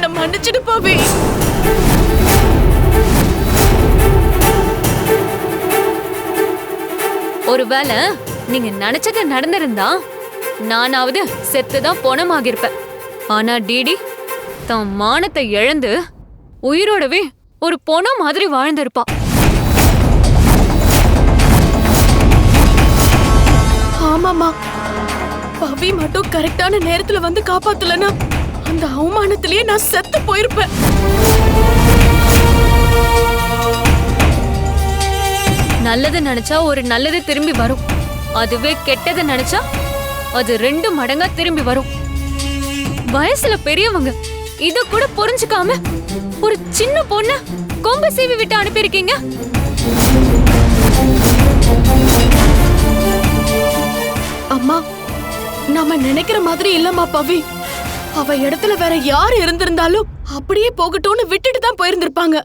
என்ன மன்னிச்சிடு பவி. ஒருவேளை நீங்க நினைச்சது நடந்திருந்தா நானாவது செத்துதான் பொணமாகிருப்பேன் ஆனா டிடி தன் மானத்தை இழந்து உயிரோடவே ஒரு பொணம் மாதிரி வாழ்ந்திருப்பா. ஆமாமா பவி மட்டும் கரெக்டான நேரத்துல வந்து காப்பாத்தலனா? அந்த அவமானத்திலேயே நான் செத்து போயிருப்பேன். நல்லது நினைச்சா ஒரு நல்லது திரும்பி வரும். அதுவே கெட்டது நினைச்சா அது ரெண்டு மடங்கா திரும்பி வரும். வயசுல பெரியவங்க இத கூட புரிஞ்சுக்காம ஒரு சின்ன பொண்ண கொம்பு சீவி விட்டு அனுப்பியிருக்கீங்க? அம்மா நாம நினைக்கிற மாதிரி இல்லம்மா பவி. அவ இடத்துல வேற யார் இருந்திருந்தாலும் அப்படியே போகட்டும்னு விட்டுட்டு தான் போயிருந்திருப்பாங்க.